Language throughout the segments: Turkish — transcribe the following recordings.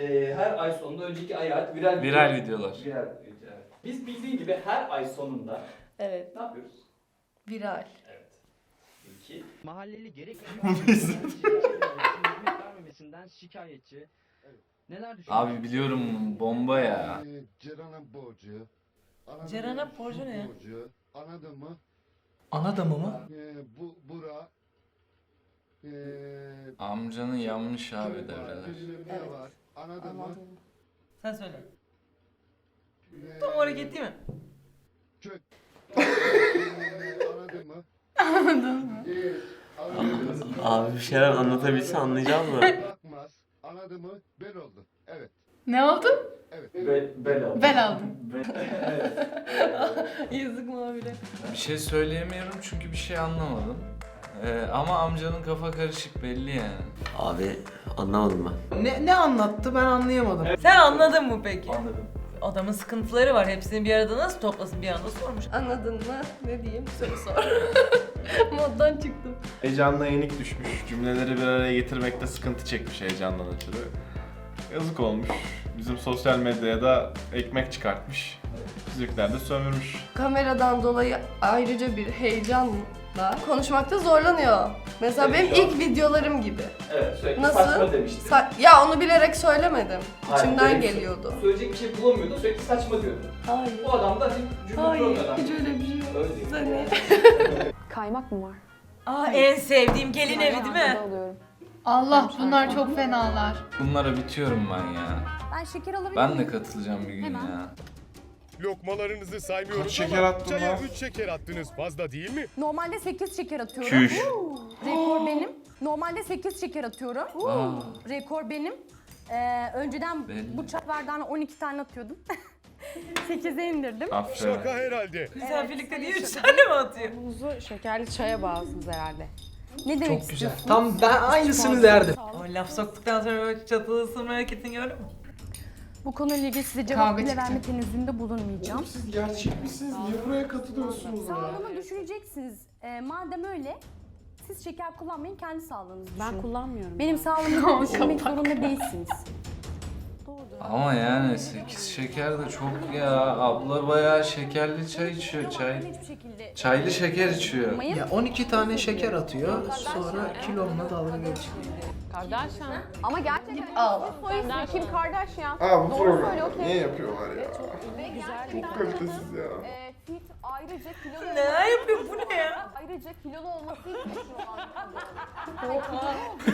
e, her ay sonunda önceki aya ait viral Viral video- videolar. Viral video, evet. Biz bildiğin gibi her ay sonunda Evet. ne yapıyoruz? Viral. Evet. İki. Mahalleli gerek vermemesinden şikayetçi. Neler düşünüyorsun? Abi biliyorum bomba ya. Ee, Ceren'e borcu. Ceren'e mı? borcu ne ya? Borcu. Anladın mı? Ana damı mı? Ee, bu, bura. Ee, Amcanın yanmış abi var, devreler. Evet. var. Anladın mı? Sen söyle. Ee, Tam o hareket değil mi? Kök. Ee, Anladın mı? Anladın mı? Ee, anladın mı? Abi bir şeyler anlatabilse anlayacağım. Bakmaz. Anladın mı? Ben oldu. Evet. Ne oldu? Evet. Be, bel aldım. Ben aldım. Yazık mavile. Bir şey söyleyemiyorum çünkü bir şey anlamadım. Ee, ama amcanın kafa karışık belli yani. Abi anlamadım ben. Ne, ne anlattı ben anlayamadım. Sen anladın mı peki? Anladım. Adamın sıkıntıları var. Hepsini bir arada nasıl toplasın bir anda sormuş. Anladın mı? Ne diyeyim? Soru sor. Moddan çıktım. Heyecanla yenik düşmüş. Cümleleri bir araya getirmekte sıkıntı çekmiş heyecandan ötürü. Yazık olmuş. Bizim sosyal medyaya da ekmek çıkartmış. Bizimkiler de sömürmüş. Kameradan dolayı ayrıca bir heyecanla konuşmakta zorlanıyor. Mesela benim Evet, şu an- ilk videolarım gibi. Evet sürekli Nasıl? saçma demiştin. Sa- ya onu bilerek söylemedim. Hayır, İçimden benim geliyordu. Söyleyecek bir şey bulamıyordu sürekli saçma diyordu. Hayır. Bu adam da hani cümle Hayır, kuramıyor adam. hiç öyle bir şey yok. Öyle değil. Seni. Kaymak mı var? Aa en sevdiğim gelin evi değil mi? alıyorum. Allah bunlar çok fenalar. Bunlara bitiyorum ben ya. Ben şeker alabilir Ben de miyim? katılacağım bir gün Hemen. ya. Lokmalarınızı saymıyorum Kaç şeker ama attın çaya lan? 3 şeker attınız. Fazla değil mi? Normalde 8 şeker atıyorum. Çüş. Rekor benim. Normalde 8 şeker atıyorum. Aa, Rekor benim. Ee, önceden Belli. bu çay bardağına 12 tane atıyordum. 8'e indirdim. Şaka Aferin. herhalde. Misafirlikte diye üç tane mi atıyor? Buzu şekerli çaya bağlısınız herhalde. Ne demek Çok güzel. istiyorsun? Tam ben aynısını derdim. Ama laf soktuktan sonra böyle çatılı ısınma hareketini gördün mü? Bu konuyla ilgili size Kavga cevap bile çıktı. verme tenezzülünde bulunmayacağım. Siz gerçek misiniz? Niye buraya katılıyorsunuz Sağlığımı düşüreceksiniz. Ee, madem öyle siz şeker kullanmayın kendi sağlığınızı düşünün. Ben kullanmıyorum. Benim sağlığımı düşünmek zorunda değilsiniz. ama yani 8 şeker de çok ya. Abla bayağı şekerli çay içiyor. Çay. Hiçbir şekilde Çaylı şeker içiyor. Ya 12 tane şeker atıyor sonra kilomla dalga geçiyor. Kardashian. Ama gerçekten Al. soy Kim Kardashian. Aa bu Doğru program. Niye yapıyorlar ya? Ve gerçekten Çok kalitesiz ya. e, fit ayrıca kilolu Neler yapıyor bu ne ya? ayrıca kilolu olması için olan kadın.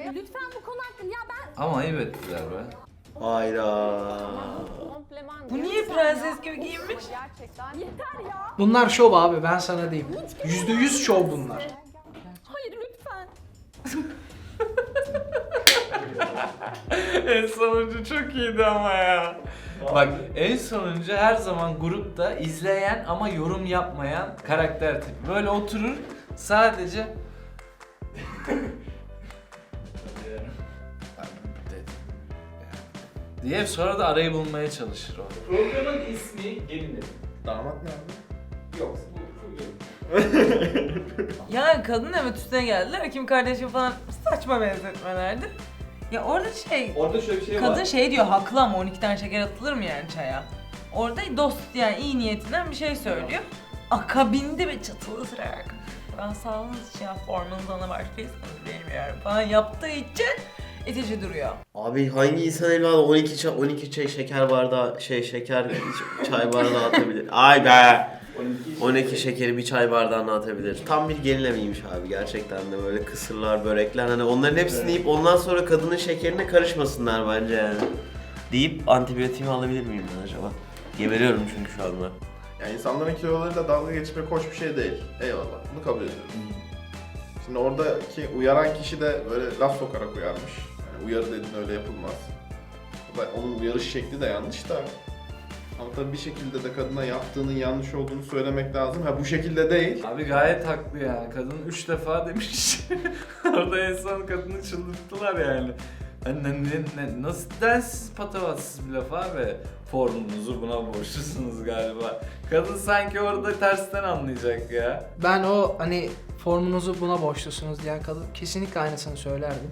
E, Lütfen bu konu hakkında ya ben Ama ayıp ettiler be. Hayda. Bu niye prenses gibi giyinmiş? gerçekten yeter ya. Bunlar şov abi ben sana diyeyim. %100 şov bunlar. Hayır lütfen. en sonuncu çok iyiydi ama ya. Bak en sonuncu her zaman grupta izleyen ama yorum yapmayan karakter tipi. Böyle oturur sadece diye sonra da arayı bulmaya çalışır o. Programın ismi Gelin. Damat nerede? Yok bu. Ya kadın evet üstüne geldiler. Kim kardeşim falan saçma benzetmelerdi. Ya orada şey, Orada şöyle bir şey var. kadın şey diyor haklı ama 12 tane şeker atılır mı yani çaya? Orada dost yani iyi niyetinden bir şey söylüyor. Akabinde bir çatılı sırarak. Ben sağlığınız için ya formunuz ona başkaysanız bilmiyorum falan yaptığı için itici duruyor. Abi hangi insan evladı 12 çay, 12 çay şeker bardağı şey şeker çay bardağı atabilir? Ay be. 12. 12 şekeri bir çay bardağına atabilir. Tam bir gelin eviymiş abi gerçekten de böyle kısırlar, börekler hani onların hepsini yiyip ondan sonra kadının şekerine karışmasınlar bence yani. Deyip antibiyotiğimi alabilir miyim ben acaba? Geberiyorum çünkü şu anda. Yani insanların kilolarıyla dalga geçmek hoş bir şey değil. Eyvallah. Bunu kabul ediyorum. Şimdi oradaki uyaran kişi de böyle laf sokarak uyarmış. Yani uyarı dediğin öyle yapılmaz. Onun uyarış şekli de yanlış da. Ama tabii bir şekilde de kadına yaptığının yanlış olduğunu söylemek lazım. Ha bu şekilde değil. Abi gayet haklı yani. Kadın üç defa demiş. Orada en son kadını çıldırttılar yani. Hani ne, ne, ne, nasıl densiz patavatsız bir laf abi. Formunuzu buna borçlusunuz galiba. Kadın sanki orada tersten anlayacak ya. Ben o hani formunuzu buna borçlusunuz diyen kadın kesinlikle aynısını söylerdim.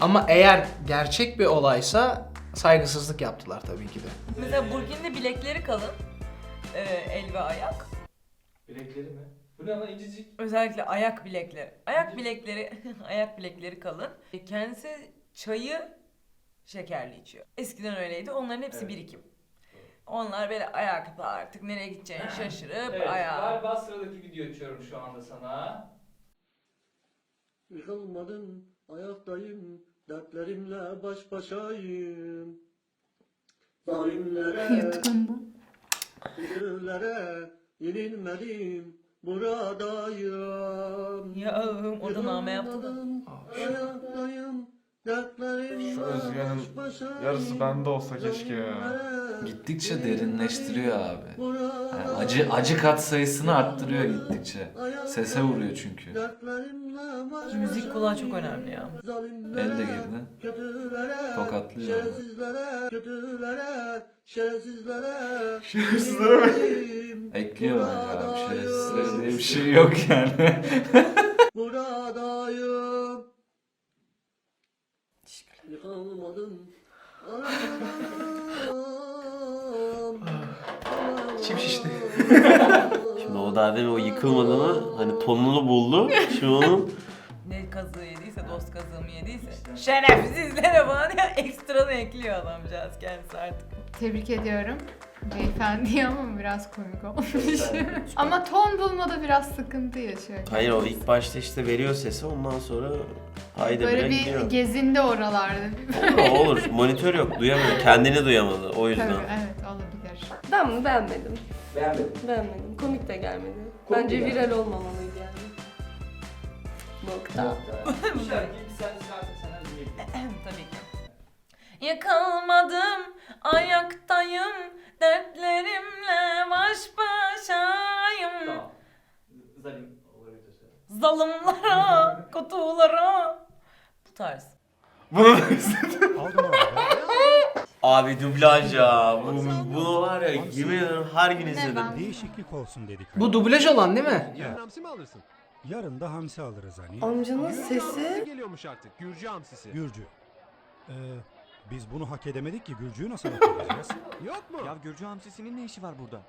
Ama eğer gerçek bir olaysa saygısızlık yaptılar tabii ki de. Mesela Burkin'de bilekleri kalın. Ee, el ve ayak. Bilekleri mi? Bu ne lan incecik? Özellikle ayak bilekleri. Ayak bilekleri, ayak bilekleri kalın. E, Kendisi çayı şekerli içiyor. Eskiden öyleydi. Onların hepsi Evet. birikim. Onlar böyle ayakta artık nereye gideceğini şaşırıp Evet, ayağa. galiba sıradaki video açıyorum şu anda sana. Yıkılmadım, ayaktayım, dertlerimle baş başayım. Zalimlere, Yutkun bu. yenilmedim, buradayım. Ya name yaptı da. Yıkılmadım, ayaktayım, dertlerimle Şu Özge'nin yarısı bende olsa keşke ya. Gittikçe derinleştiriyor abi. Yani acı acı kat sayısını arttırıyor gittikçe. Sese vuruyor çünkü. Müzik kulağı çok önemli ya. El de girdi. Tokatlıyor. Şerefsizlere, kötülere, şerefsizlere. Şerefsizlere mi? yenilmedim, Ekliyor bence abi. buradayım. Şerefsizler diye bir şey yok yani. Buradayım. Yıkılmadım. İçim şişti. Şimdi o daha demin o yıkılmadığını hani tonunu buldu. Şimdi onun Ne kazığı yediyse, dost kazığı mı yediyse. Şerefsizlere falan ya ekstra da ekliyor adamcağız kendisi artık. Tebrik ediyorum. Beyefendi ama biraz komik olmuş. ama ton bulmada biraz sıkıntı yaşıyor. Hayır o ilk başta işte veriyor sesi ondan sonra haydi Böyle bile bir gidiyor. gezindi oralarda. Olur olur. Monitör yok duyamıyor. Kendini duyamadı o yüzden. Tabii evet olabilir. Ben bunu beğenmedim. Beğenmedim. Beğenmedim. Komik de gelmedi. Komik Bence de viral olmamalıydı. Nokta. Bu şarkıyı bir sen dinleyebilirim. Tabii ki. Yıkılmadım, ayaktayım, dertlerimle baş başayım. Tamam. Zalim olabilir söyle. Zalımlara, kutulara. Bu tarz. Bunu da izledim. Abi dublaj ya. Bu, bunu var ya yemin ederim her gün izledim. Değişiklik olsun dedik. Bu dublaj olan değil mi? Alırsın? Yarın da hamsi alırız hani. Amcanın sesi geliyormuş artık. Gürcü hamsisi. Gürcü. Ee, biz bunu hak edemedik ki Gürcü'yü nasıl hak edeceğiz? Yok mu? Ya Gürcü hamsisinin ne işi var burada?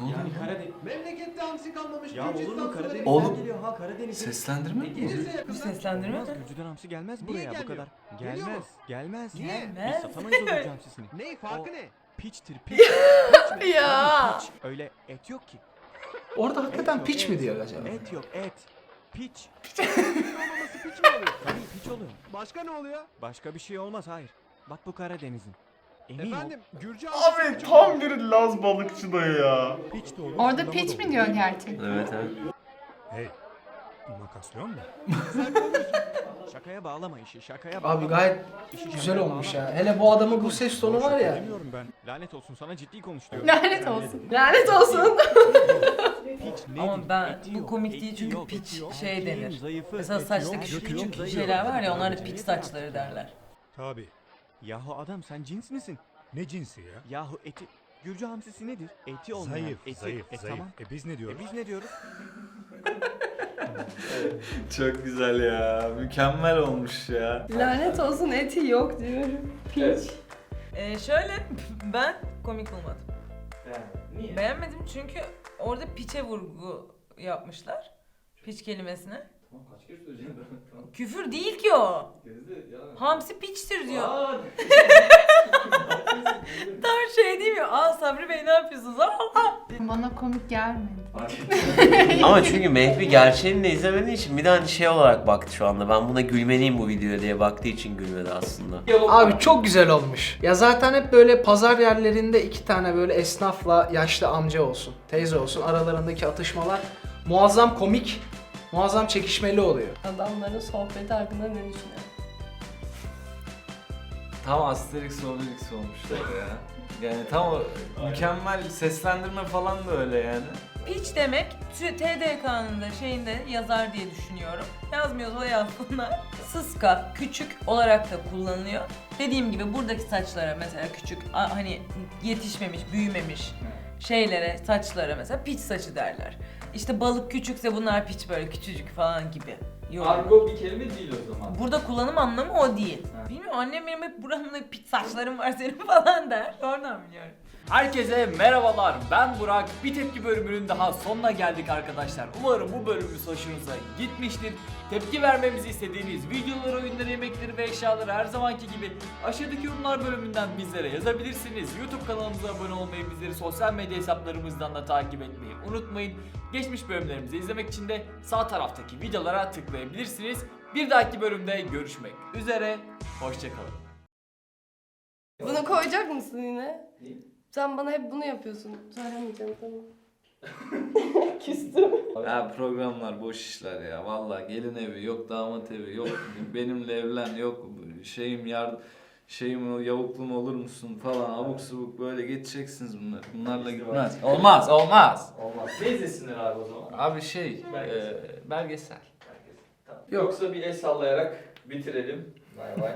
Yani Karadeniz. Memlekette hamsi kalmamış. Ya olur mu Karadeniz'den Oğlum, geliyor ha Karadeniz. Seslendirme mi bu? Bu seslendirme Olmaz mi? Gürcü'den hamsi gelmez Niye buraya bu gelmiyor? kadar. Geliyor mu? Gelmez. Gelmez. Gelmez. Biz satamayız o Gürcü hamsisini. Ne farkı O- ne? Piçtir piç. Piç mi? Ya. Piç. Öyle et yok ki. Orada hakikaten piç mi diyor acaba? Et yok et. Piç. Olmaması piç mi oluyor? Tabii piç oluyor. Başka ne oluyor? Başka bir şey olmaz hayır. Bak bu Karadeniz'in. Emin Efendim Gürcü Abi tam bir Laz balıkçı dayı ya. piç de olur. Orada piç mi diyor gerçekten? Evet evet. Hey. Makaslıyor mu? Şakaya bağlama işi şakaya bağlama. Abi gayet İşi güzel şakaya olmuş bağlama. ya. Hele bu adamın bu ses tonu var ya. Demiyorum ben. Lanet olsun sana ciddi konuş diyorum. Lanet olsun. lanet olsun. Piç? Ama ben Eti bu yok, komik eti değil çünkü yok, piç eti yok. şey Erkeğin denir. zayıfı, Mesela eti saçta yok, küçük yok, küçük zayıfı. şeyler var ya onlara piç saçları derler. Tabii. Yahu adam sen cins misin? Ne cinsi ya? Yahu eti... Gürcü hamsisi nedir? Eti olmayan. Zayıf, eti. zayıf, e, zayıf. Tamam. E biz ne diyoruz? E biz ne diyoruz? Çok güzel ya. Mükemmel olmuş ya. lanet olsun eti yok diyorum. Piç. Ee, şöyle ben komik bulmadım. Beğenmedim. Niye? Beğenmedim çünkü orada piçe vurgu yapmışlar. Piç kelimesine. Tamam kaç kere. Küfür değil ki o. Hamsi piçtir diyor. Aa, Tam şey değil mi? Aa Sabri Bey ne yapıyorsunuz? Aa. Bana komik gelmedi. Ama çünkü Mehbi gerçeğini de izlemediği için bir de hani şey olarak baktı şu anda. Ben buna gülmeliyim bu videoya diye baktığı için gülmedi aslında. Abi çok güzel olmuş. Ya zaten hep böyle pazar yerlerinde iki tane böyle esnafla yaşlı amca olsun, teyze olsun aralarındaki atışmalar muazzam komik, muazzam çekişmeli oluyor. Adamların sohbeti hakkında ne düşünüyorsun? Tam Asterix Obelix olmuşlar ya. Yani tam o mükemmel seslendirme falan da öyle yani. Piç demek şu TDK'nın da şeyinde yazar diye düşünüyorum. Yazmıyorsa da yazsınlar. Sıska, küçük olarak da kullanılıyor. Dediğim gibi buradaki saçlara mesela küçük, a- hani yetişmemiş, büyümemiş şeylere, saçlara mesela piç saçı derler. İşte balık küçükse bunlar piç böyle küçücük falan gibi. Yok. Argo bir kelime değil o zaman. Burada kullanım anlamı o değil. Ha. Bilmiyorum annem benim hep buranın pit saçların var senin falan der. Oradan biliyorum. Herkese merhabalar. Ben Burak. Bir tepki bölümünün daha sonuna geldik arkadaşlar. Umarım bu bölümümüz hoşunuza gitmiştir. Tepki vermemizi istediğiniz videoları, oyunları, yemekleri ve eşyaları her zamanki gibi aşağıdaki yorumlar bölümünden bizlere yazabilirsiniz. YouTube kanalımıza abone olmayı, bizleri sosyal medya hesaplarımızdan da takip etmeyi unutmayın. Geçmiş bölümlerimizi izlemek için de sağ taraftaki videolara tıklayabilirsiniz. Bir dahaki bölümde görüşmek üzere. Hoşçakalın. Bunu koyacak mısın yine? Sen bana hep bunu yapıyorsun. Söylemeyeceğim tamam. Ya programlar boş işler ya. Vallahi gelin evi yok, damat evi yok. benimle evlen yok. Şeyim yar şeyim yavukluğum olur musun falan abuk subuk böyle geçeceksiniz bunlar. Bunlarla gitmez. Olmaz, olmaz. Olmaz. Ne izlesinler abi o zaman? Abi şey, Belgesel. e, belgesel. Herkes. Tamam. Yok. Yoksa bir el sallayarak bitirelim. Bay bay.